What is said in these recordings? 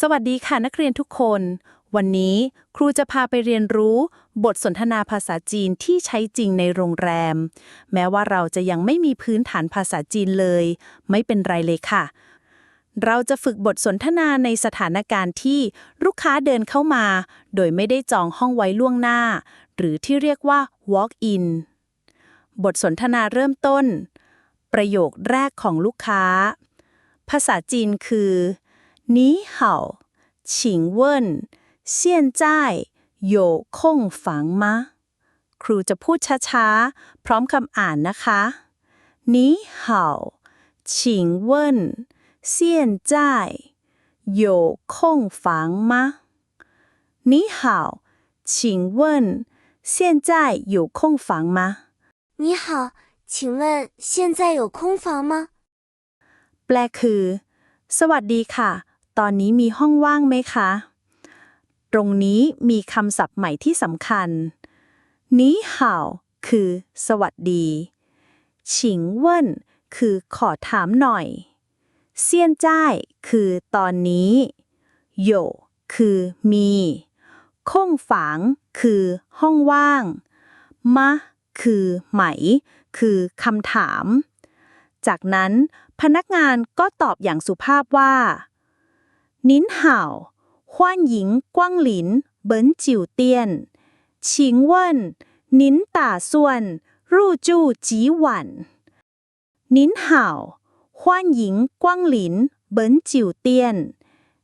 สวัสดีค่ะนักเรียนทุกคน วันนี้ครูจะพาไปเรียนรู้ บทสนทนาภาษาจีนที่ใช้จริงในโรงแรม แม้ว่าเราจะยังไม่มีพื้นฐานภาษาจีนเลย ไม่เป็นไรเลยค่ะ เราจะฝึกบทสนทนาในสถานการณ์ที่ลูกค้าเดินเข้ามา โดยไม่ได้จองห้องไว้ล่วงหน้า หรือที่เรียกว่า walk in บทสนทนาเริ่มต้น ประโยคแรกของลูกค้า ภาษาจีนคือ 你好请问现在有空房吗ครูจะพูดช้าๆ พร้อมคำอ่านนะคะ你好请问现在有空房吗你好请问现在有空房吗你好，请问现在有空房吗？ แปลคือ สวัสดีค่ะ ตอนนี้มีห้องว่างไหมคะ ตรงนี้มีคำศัพท์ใหม่ที่สำคัญ นี้ห่าวคือ สวัสดี ฉิงเว่นคือขอถามหน่อย เซียนจ้ายคือตอนนี้ โยคือมีคงฝางคือห้องว่าง มะ คือไหม คือคำถาม จากนั้นพนักงานก็ตอบอย่างสุภาพว่า นินห่าว欢迎光临本酒店请问您打算入住几晚您好欢迎光临本酒店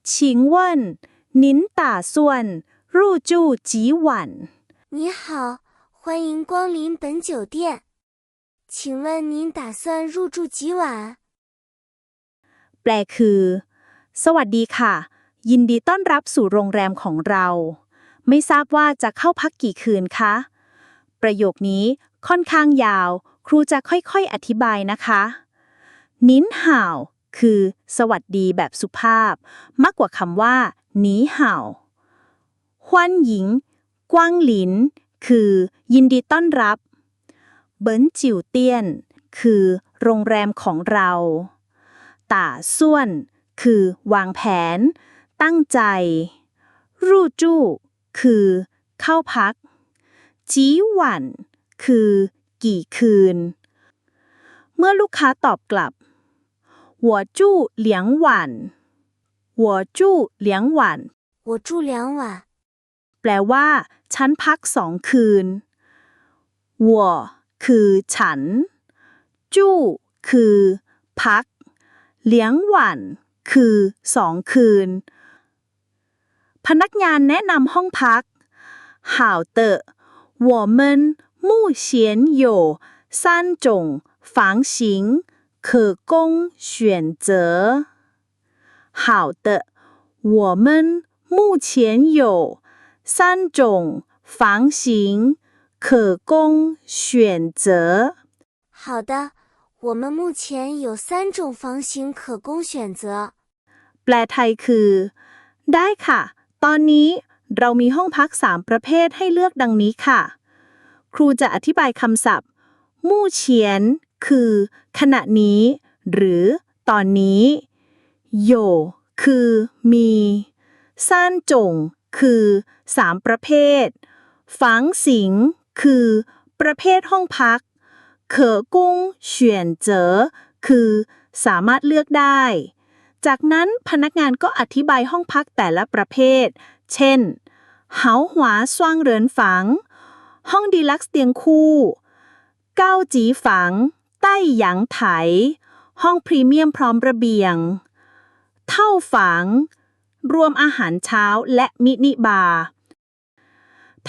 请问您打算入住几晚你好，欢迎光临本酒店。请问您打算入住几晚？ แปลคือ สวัสดีค่ะ ยินดีต้อนรับสู่โรงแรมของเรา ไม่ทราบว่าจะเข้าพักกี่คืนคะ ประโยคนี้ค่อนข้างยาว ครูจะค่อยๆ อธิบายนะคะ นินห่าว คือ สวัสดีแบบสุภาพ มากกว่าคำว่าหนีห่าวฮวนหญิง กว้างหลิน คือ ยินดีต้อนรับ เบินจิวเตี้ยน คือ โรงแรมของเรา ต่าส่วน คือ วางแผน ตั้งใจ รูจู้ คือ เข้าพัก จีหวัน คือ กี่คืน เมื่อลูกค้าตอบกลับหัวจู้เหลียงวันหัวจู้เหลียงวันแปลว่า ฉันพักสองคืนหัวคือฉัน จู้ คือ พัก เหลียงวัน คือสองคืน พนักงานแนะนำห้องพัก好的我们目前有三种房型可供选择好的我们目前有三种房型可供选择。好的，我们目前有三种房型可供选择。 แปลไทยคือ ได้ค่ะ ตอนนี้เรามีห้องพักสามประเภทให้เลือกดังนี้ค่ะ ครูจะอธิบายคำศัพท์ มู่เฉียน คือ ขณะนี้ หรือ ตอนนี้โยคือ มีซ่านจง คือสามประเภท ฝังสิง คือ ประเภทห้องพัก เขอกุ้งเฉียนเจอ คือ สามารถเลือกได้ จากนั้นพนักงานก็อธิบายห้องพักแต่ละประเภท เช่นเหาหวาสว่างเหรินฝัง ห้องดีลักซ์เตียงคู่เก้าจีฝัง ใต้หยางไถ ห้องพรีเมียมพร้อมระเบียง เท่าฝัง รวมอาหารเช้าและมินิบาร์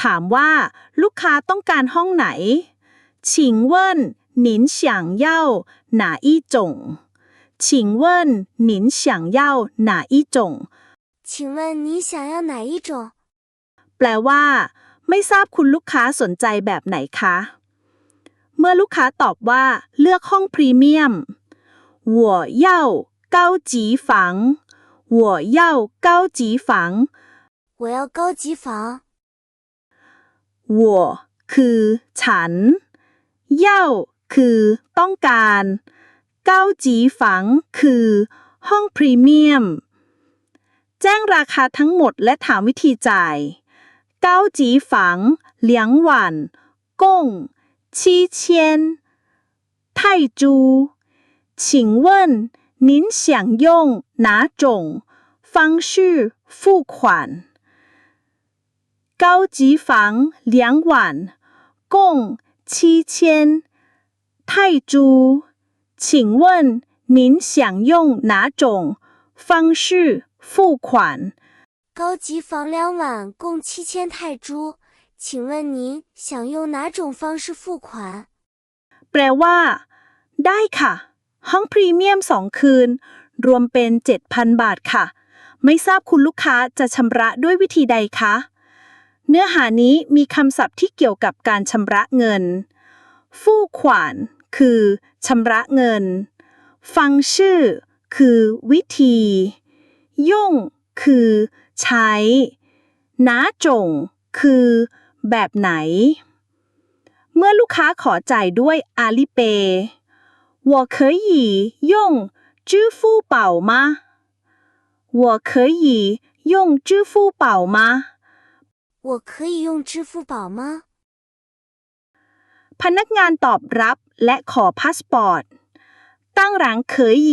ถามว่าลูกค้าต้องการห้องไหน ฉิงเว่นหนินเฉียงเย่า หนาอี้จง 请问您想要哪一种请问你想要哪一种？ แปลว่า ไม่ทราบคุณลูกค้าสนใจแบบไหนคะ เมื่อลูกค้าตอบว่า เลือกห้องพรีเมียม我要高级房我要高级房我要高级房。我คือ ฉันเย่าคือ ต้องการ เก้าจีฝัง คือ ห้องพรีเมียม แจ้งราคาทั้งหมดและถามวิธีจ่าย เก้าจีฝังเหลียงหวานกง七千泰铢请问您想用哪种方式付款高级房两晚共七千泰铢 请问您想用哪种方式付款高级房两晚共七千泰铢，请问您想用哪种方式付款？ แปลว่า ได้ค่ะ ห้องพรีเมียมสองคืน รวมเป็น 7,000 บาทค่ะ ไม่ทราบคุณลูกค้าจะชำระด้วยวิธีใดคะ เนื้อหานี้มีคำศัพท์ที่เกี่ยวกับการชำระเงิน ฟู่ขวาน คือชำระเงิน ฟังชื่อ คือวิธี ย่ง คือ ใช้น้าจง คือ แบบไหน เมื่อลูกค้าขอจ่ายด้วยอาลีเปย์我可以用支付宝吗我可以用支付宝吗我可以用支付宝吗？ พนักงานตอบรับ และขอพาสปอร์ตตั้งร้าน可以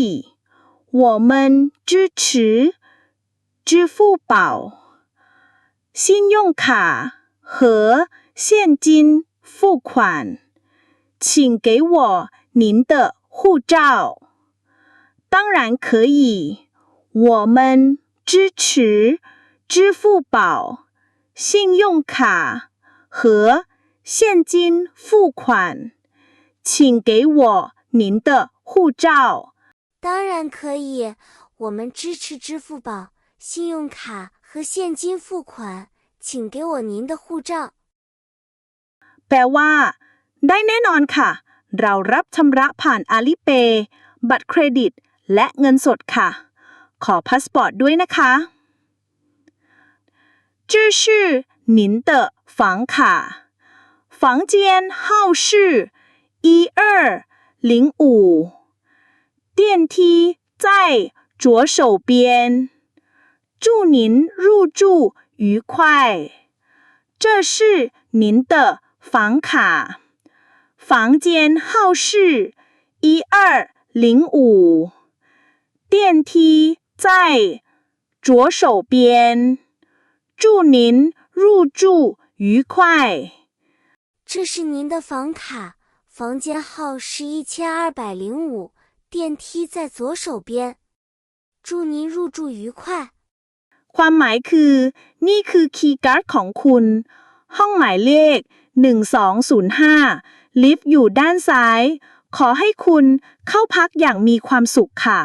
我们支持支付宝信用卡和现金付款请给我您的护照当然可以我们支持支付宝信用卡和现金付款， 请给我您的护照。当然可以，我们支持支付宝、信用卡和现金付款，请给我您的护照。 แปลว่า ได้แน่นอนค่ะ เรารับชำระผ่านอาลีเปย์บัตรเครดิต และเงินสดค่ะ ขอพาสปอร์ตด้วยนะคะ这是您的房卡房间号是 一二零五电梯在左手边祝您入住愉快这是您的房卡，房间号是一二零五，电梯在左手边。祝您入住愉快。这是您的房卡，房间号是一千二百零五，电梯在左手边。祝您入住愉快。 ความหมายคือ นี่คือคีย์การ์ดของคุณ ห้องหมายเลข 1205 ลิฟต์อยู่ด้านซ้าย ขอให้คุณเข้าพักอย่างมีความสุขค่ะ